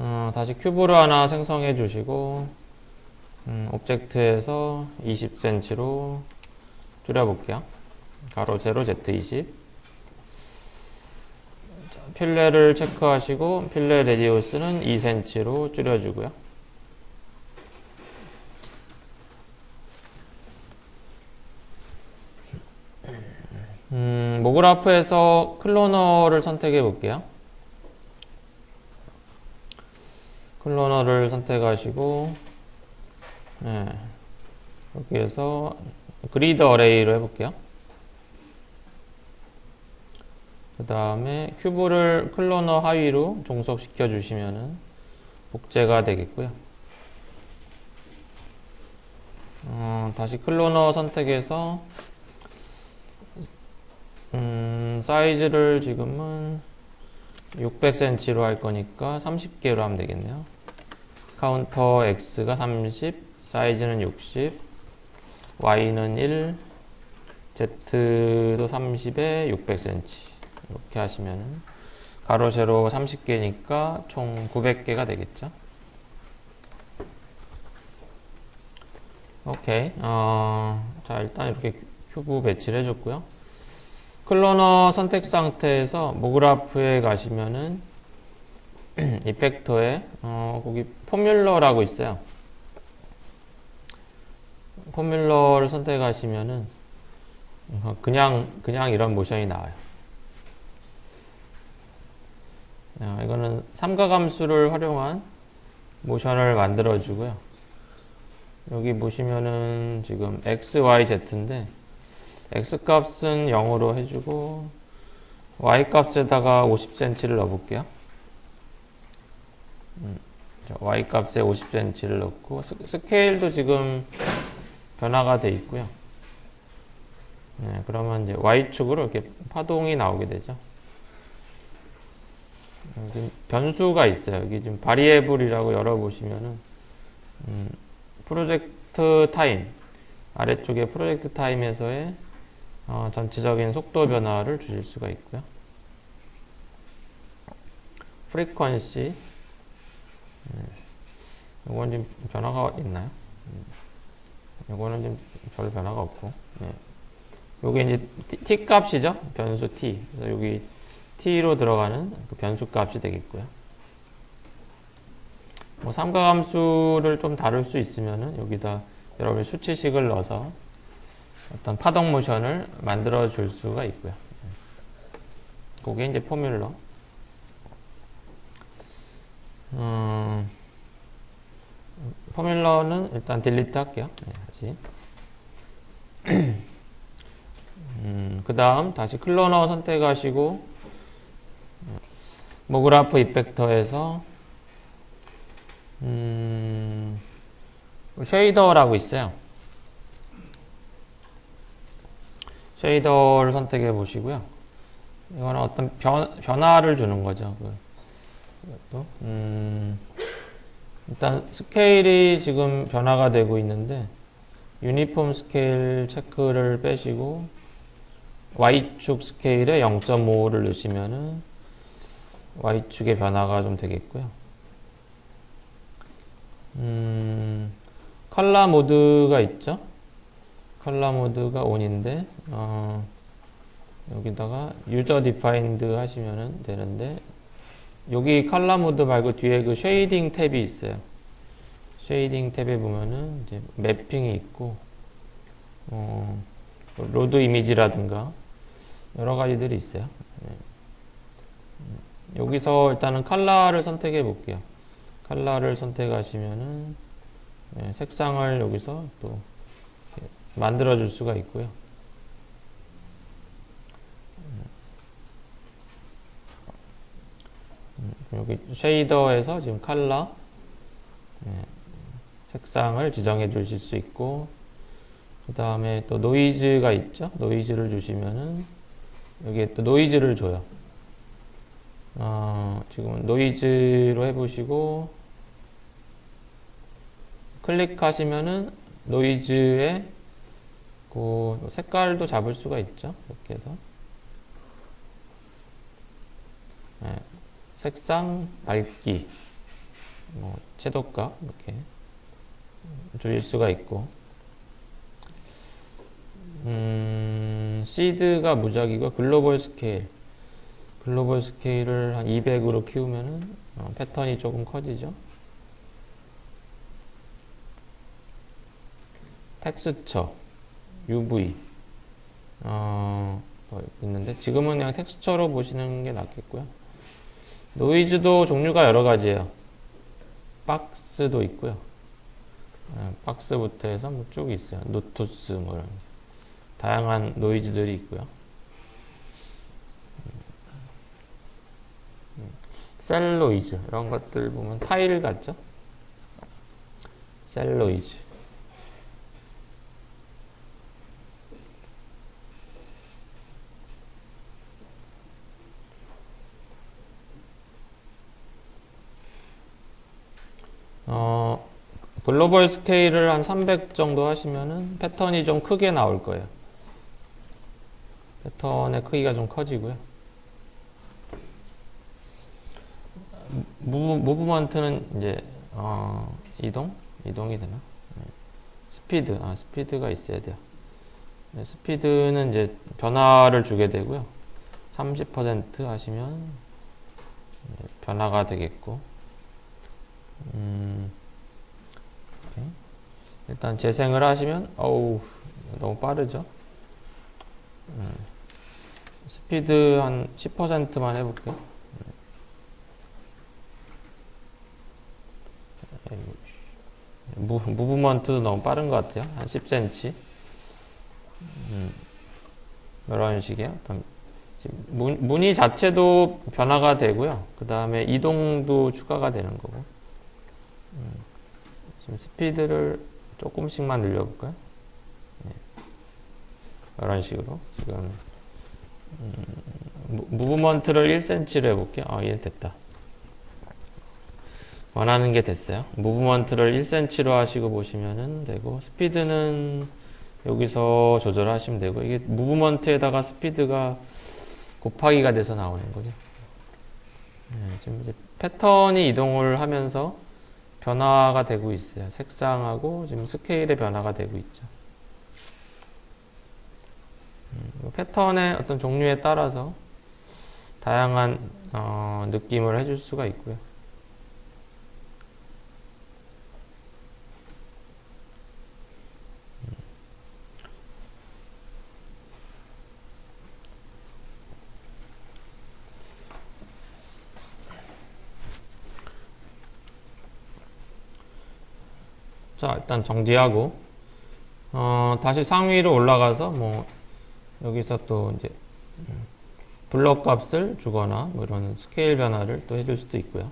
어, 다시 큐브를 하나 생성해 주시고 음, 오브젝트에서 20cm로 줄여볼게요. 가로 세로 Z20 자, 필레를 체크하시고 필레 레디우스는 2cm로 줄여주고요. 음, 모그라프에서 클로너를 선택해 볼게요. 클로너를 선택하시고 네, 여기에서 그리드 어레이로 해볼게요. 그 다음에 큐브를 클로너 하위로 종속시켜 주시면은 복제가 되겠고요. 어, 다시 클로너 선택해서 음, 사이즈를 지금은 600cm로 할 거니까 30개로 하면 되겠네요. 카운터 X가 30, 사이즈는 60, Y는 1, Z도 30에 600cm. 이렇게 하시면은 가로 세로 30개니까 총 900개가 되겠죠. 오케이. 어, 자, 일단 이렇게 큐브 배치를 해줬고요. 클로너 선택 상태에서 모그라프에 가시면은 이펙터에 어, 거기 포뮬러라고 있어요. 포뮬러를 선택하시면은 어, 그냥 그냥 이런 모션이 나와요. 어, 이거는 삼각함수를 활용한 모션을 만들어 주고요. 여기 보시면은 지금 x, y, z인데 x 값은 0으로 해주고 y 값에다가 50cm를 넣어볼게요. 음, y 값에 50cm를 넣고 스, 스케일도 지금 변화가 돼 있고요. 네, 그러면 이제 y축으로 이렇게 파동이 나오게 되죠. 변수가 있어요. 여기 지금 바리에블이라고 열어보시면은 음, 프로젝트 타임 아래쪽에 프로젝트 타임에서의 어, 전체적인 속도 변화를 주실 수가 있고요. 프리퀀시 네. 이건 지금 변화가 있나요? 이거는 지금 별 변화가 없고 네. 요게 이제 t, 값이죠 변수 t 그래서 여기 t로 들어가는 그 변수 값이 되겠고요. 뭐 삼각함수를 좀 다룰 수 있으면은 여기다 여러분이 수치식을 넣어서 어떤 파동 모션을 만들어 줄 수가 있고요. 그게 이제 포뮬러. 음, 포뮬러는 일단 딜리트 할게요. 네, 다시. 음, 그 다음 다시 클로너 선택하시고 모그라프 이펙터에서 음, 쉐이더라고 있어요. 쉐이더를 선택해 보시고요. 이거는 어떤 변, 변화를 주는 거죠. 그, 이것도. 음, 일단 스케일이 지금 변화가 되고 있는데 유니폼 스케일 체크를 빼시고 Y축 스케일에 0.5를 넣으시면은 Y축의 변화가 좀 되겠고요. 음, 컬러 모드가 있죠. 컬러 모드가 ON인데 어, 여기다가 유저 디파인드 하시면 되는데 여기 컬러 모드 말고 뒤에 그 쉐이딩 탭이 있어요. 쉐이딩 탭에 보면은 이제 매핑이 있고 어, 로드 이미지라든가 여러 가지들이 있어요. 네. 여기서 일단은 컬러를 선택해 볼게요. 컬러를 선택하시면은 네, 색상을 여기서 또 만들어 줄 수가 있고요. 음, 여기 쉐이더에서 지금 컬러 네, 색상을 지정해 주실 수 있고 그 다음에 또 노이즈가 있죠. 노이즈를 주시면은 여기에 또 노이즈를 줘요. 어, 지금 노이즈로 해보시고 클릭하시면은 노이즈의 그 색깔도 잡을 수가 있죠. 이렇게 해서 네, 색상 밝기 뭐 채도값 이렇게 조일 수가 있고 음, 시드가 무작위고 글로벌 스케일 글로벌 스케일을 한 200으로 키우면은 어, 패턴이 조금 커지죠. 텍스처, UV 어, 뭐 있는데 지금은 그냥 텍스처로 보시는 게 낫겠고요. 노이즈도 종류가 여러 가지예요. 박스도 있고요. 어, 박스부터 해서 뭐 쭉 있어요. 노토스 뭐 이런 다양한 노이즈들이 있고요. 셀로이즈 이런 것들 보면 타일 같죠? 셀로이즈 어, 글로벌 스케일을 한 300 정도 하시면은 패턴이 좀 크게 나올 거예요. 패턴의 크기가 좀 커지고요. 무브, 무브 먼트는 이제 어, 이동? 이동이 되나? 네. 스피드, 아 스피드가 있어야 돼요. 네, 스피드는 이제 변화를 주게 되고요. 30% 하시면 네, 변화가 되겠고 음. 일단 재생을 하시면 어우 너무 빠르죠? 음, 스피드 한 10%만 해볼게요. 무, 무브먼트도 너무 빠른 것 같아요. 한 10cm 음, 이런 어떤 문, 무늬 자체도 변화가 되고요. 그 다음에 이동도 추가가 되는 거고. 음, 지금 스피드를 조금씩만 늘려볼까요? 네. 이런 식으로 지금 음, 무브먼트를 1cm로 해볼게요. 아, 예, 됐다. 원하는 게 됐어요. 무브먼트를 1cm로 하시고 보시면 되고 스피드는 여기서 조절하시면 되고 이게 무브먼트에다가 스피드가 곱하기가 돼서 나오는 거죠. 네, 지금 이제 패턴이 이동을 하면서 변화가 되고 있어요. 색상하고 지금 스케일의 변화가 되고 있죠. 음, 패턴의 어떤 종류에 따라서 다양한 어, 느낌을 해줄 수가 있고요. 자, 일단 정지하고, 어, 다시 상위로 올라가서, 뭐, 여기서 또 이제, 음, 블럭 값을 주거나, 뭐 이런 스케일 변화를 또 해줄 수도 있고요.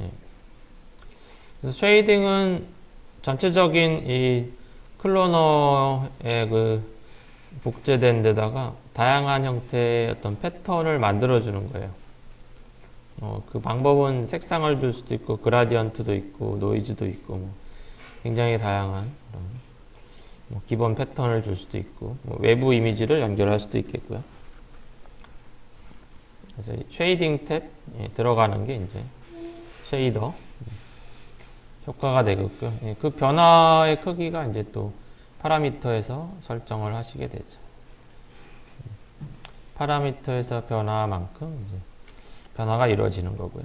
예. 그래서 쉐이딩은 전체적인 이 클로너의 그 복제된 데다가 다양한 형태의 어떤 패턴을 만들어주는 거예요. 어, 그 방법은 색상을 줄 수도 있고 그라디언트도 있고 노이즈도 있고 뭐 굉장히 다양한 뭐 기본 패턴을 줄 수도 있고 뭐 외부 이미지를 연결할 수도 있겠고요. 그래서 쉐이딩 탭 예, 들어가는 게 이제 쉐이더 효과가 되겠고요. 예, 그 변화의 크기가 이제 또 파라미터에서 설정을 하시게 되죠. 파라미터에서 변화만큼 이제 변화가 이루어지는 거고요.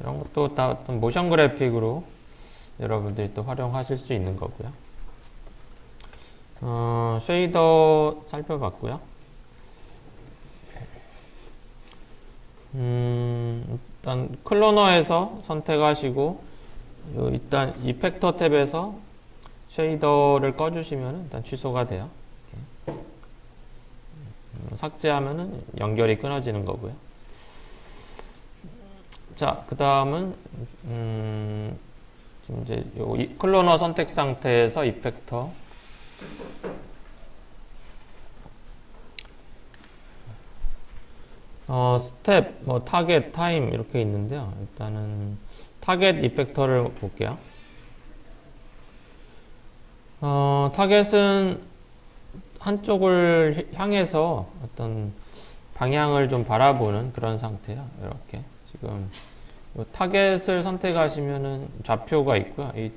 이런 것도 다 어떤 모션 그래픽으로 여러분들이 또 활용하실 수 있는 거고요. 어, 쉐이더 살펴봤고요. 음, 일단 클로너에서 선택하시고 일단 이펙터 탭에서 쉐이더를 꺼주시면 일단 취소가 돼요. 삭제하면은 연결이 끊어지는 거고요. 자, 그 다음은 음, 이제 요 클로너 선택 상태에서 이펙터 어, 스텝, 뭐 타겟, 타임 이렇게 있는데요. 일단은 타겟 이펙터를 볼게요. 어, 타겟은 한쪽을 향해서 어떤 방향을 좀 바라보는 그런 상태야. 이렇게 지금 요 타겟을 선택하시면은 좌표가 있고요. 이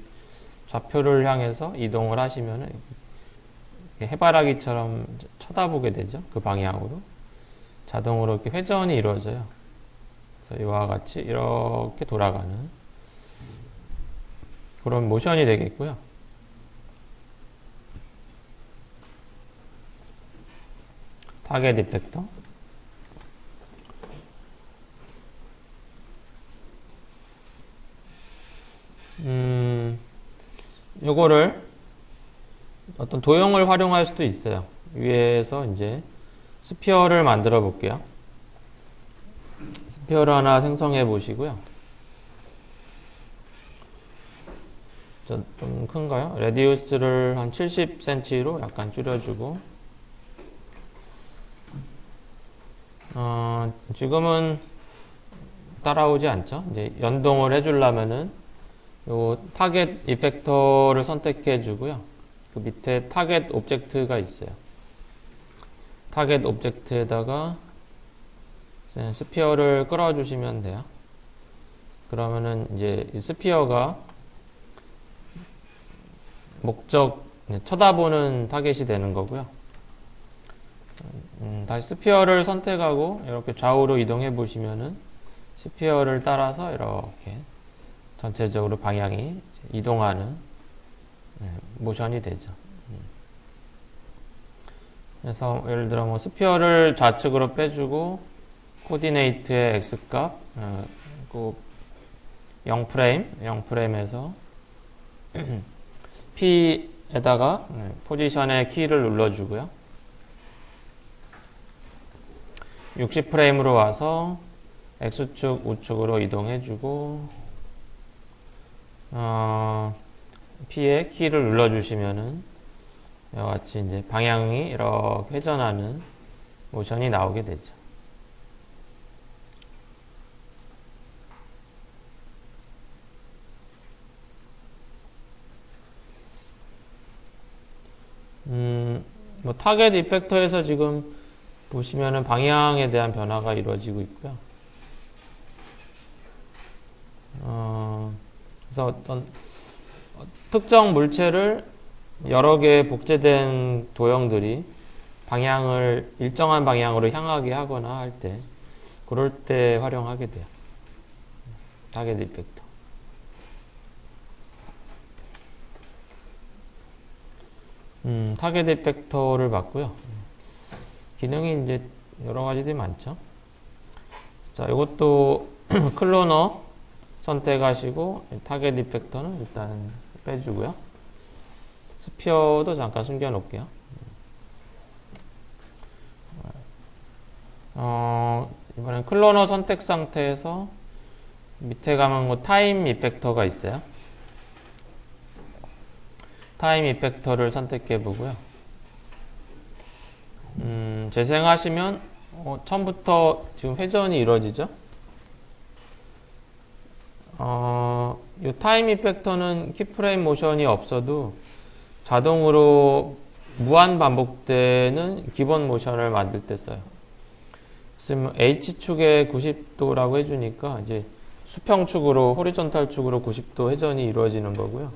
좌표를 향해서 이동을 하시면은 해바라기처럼 쳐다보게 되죠. 그 방향으로 자동으로 이렇게 회전이 이루어져요. 그래서 이와 같이 이렇게 돌아가는 그런 모션이 되겠고요. 타겟 이펙터. 음, 요거를 어떤 도형을 활용할 수도 있어요. 위에서 이제 스피어를 만들어 볼게요. 스피어를 하나 생성해 보시고요. 좀, 좀 큰가요? 레디우스를 한 70cm로 약간 줄여주고 어, 지금은 따라오지 않죠. 이제 연동을 해주려면은 요 타겟 이펙터를 선택해 주고요. 그 밑에 타겟 오브젝트가 있어요. 타겟 오브젝트에다가 스피어를 끌어 주시면 돼요. 그러면은 이제 이 스피어가 목적 네, 쳐다보는 타겟이 되는 거고요. 음, 다시 스피어를 선택하고 이렇게 좌우로 이동해 보시면은 스피어를 따라서 이렇게 전체적으로 방향이 이동하는 네, 모션이 되죠. 음. 그래서 예를 들어 뭐 스피어를 좌측으로 빼주고 코디네이트의 x값 어, 그 0프레임 0프레임에서 P에다가 네, 포지션의 키를 눌러주고요. 60프레임으로 와서 X축, 우측으로 이동해주고 어, P의 키를 눌러주시면은 이와 같이 이제 방향이 이렇게 회전하는 모션이 나오게 되죠. 음, 뭐 타겟 이펙터에서 지금 보시면은 방향에 대한 변화가 이루어지고 있고요. 어, 그래서 어떤 특정 물체를 여러 개의 복제된 도형들이 방향을 일정한 방향으로 향하게 하거나 할 때, 그럴 때 활용하게 돼요. 타겟 이펙터. 음, 타겟 이펙터를 봤고요. 기능이 이제 여러 가지들이 많죠. 자, 이것도 클로너 선택하시고 타겟 이펙터는 일단 빼주고요. 스피어도 잠깐 숨겨 놓을게요. 어, 이번엔 클로너 선택 상태에서 밑에 가면 뭐 타임 이펙터가 있어요. 타임 이펙터를 선택해 보고요. 음, 재생하시면 어, 처음부터 지금 회전이 이루어지죠. 어, 이 타임 이펙터는 키프레임 모션이 없어도 자동으로 무한 반복되는 기본 모션을 만들 때 써요. 지금 H축에 90도라고 해주니까 이제 수평축으로 호리존탈 축으로 90도 회전이 이루어지는 거고요.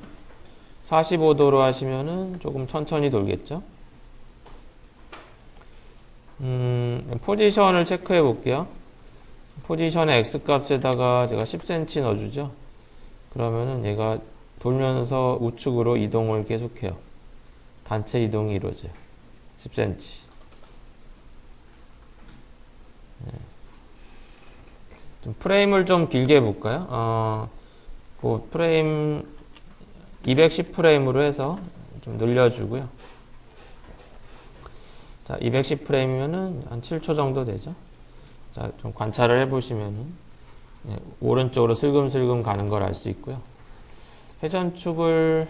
45도로 하시면은 조금 천천히 돌겠죠. 음, 포지션을 체크해 볼게요. 포지션의 x값에다가 제가 10cm 넣어주죠. 그러면은 얘가 돌면서 우측으로 이동을 계속해요. 단체 이동이 이루어져요. 10cm. 네. 좀 프레임을 좀 길게 해볼까요? 어, 그 프레임 210 프레임으로 해서 좀 늘려주고요. 자, 210프레임이면은 한 7초 정도 되죠. 자, 좀 관찰을 해보시면은 예, 오른쪽으로 슬금슬금 가는 걸 알 수 있고요. 회전축을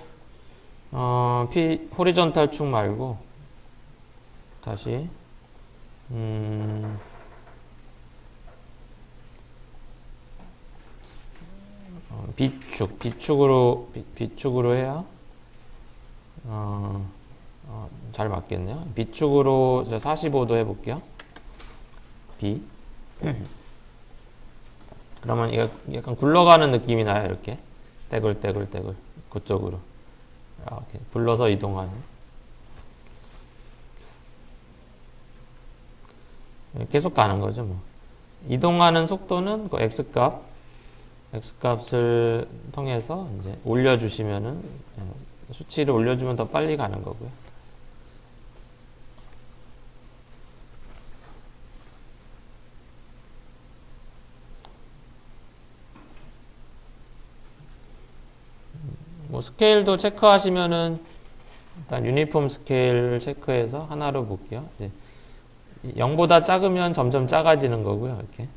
어, 피 호리존탈 축 말고 다시 음, 어, B축, B축으로 B, B축으로 해야 어, 어, 잘 맞겠네요. B축으로 45도 해볼게요. B. 그러면 이거 약간 굴러가는 느낌이 나요, 이렇게. 떼굴떼굴떼굴. 그쪽으로. 이렇게 불러서 이동하는. 계속 가는 거죠, 뭐. 이동하는 속도는 그 X값, X값을 통해서 이제 올려주시면은, 예, 수치를 올려주면 더 빨리 가는 거고요. 뭐 스케일도 체크하시면은 일단 유니폼 스케일 체크해서 하나로 볼게요. 이제 0보다 작으면 점점 작아지는 거고요. 이렇게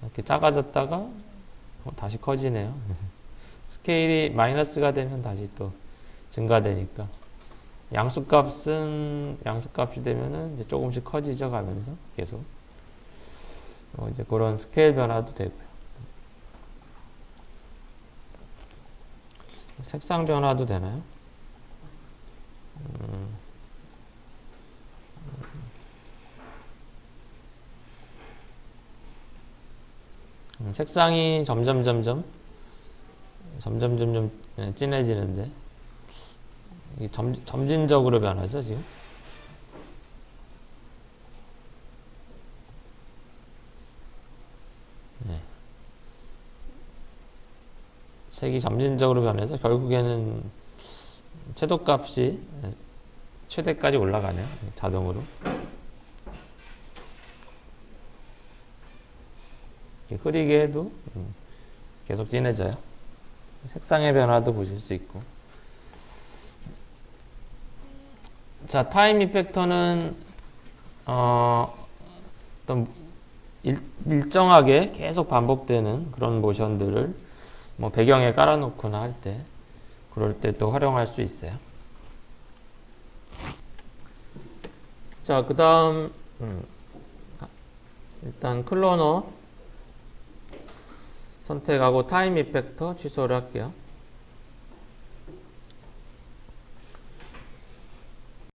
이렇게 작아졌다가 어, 다시 커지네요. 스케일이 마이너스가 되면 다시 또 증가되니까 양수값은 양수값이 되면은 조금씩 커지죠 가면서 계속 어, 이제 그런 스케일 변화도 되고요. 색상 변화도 되나요? 음. 음, 색상이 점점 점점 점점 점점 예, 진해지는데 점, 점진적으로 변하죠 지금 네. 색이 점진적으로 변해서 결국에는 채도값이 최대까지 올라가네요 자동으로 흐리게 해도 음, 계속 진해져요. 색상의 변화도 보실 수 있고. 자, 타임 이펙터는 어, 어떤 일, 일정하게 계속 반복되는 그런 모션들을 뭐 배경에 깔아놓거나 할 때 그럴 때 또 활용할 수 있어요. 자, 그 다음 음, 일단 클로너 선택하고 타임 이펙터 취소를 할게요.